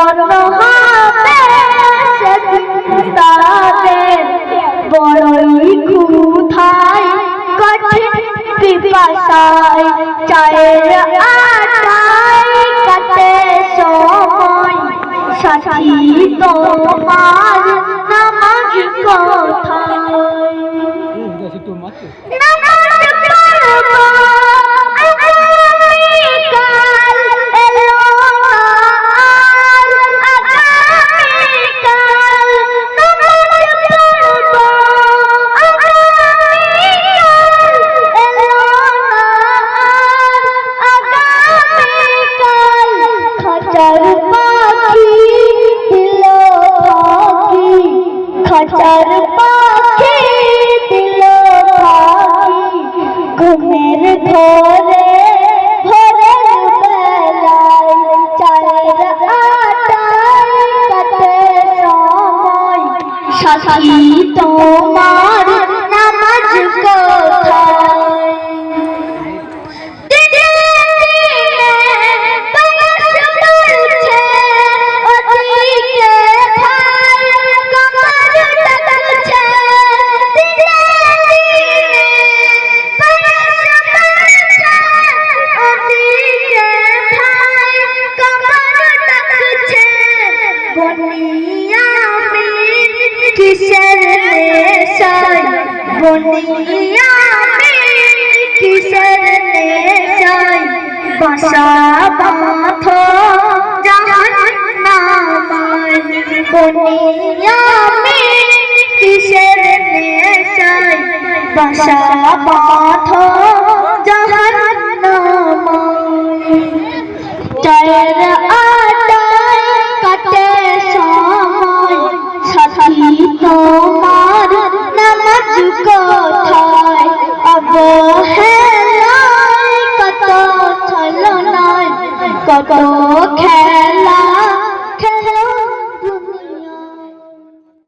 মরণ হবে তাদের বড়ই ক্ষুধায় কঠিন পিপাসায় চায়ের আটায় কাটে সময়। সাথী তোমার নামাজ কোথায়। ঘরে ভোরের বেলায় চায়ের আটায় কাটে সাথী কিসের নেশায়? বনিয়ামিন কিসের নেশায়? বাসা বাঁধো জাহান্নামায়। বনিয়ামিন কিসের নেশায়? বাসা বাঁধো জাহান্নামায়। চায়ের অবহেলায় কত ছলনায় কত খেলা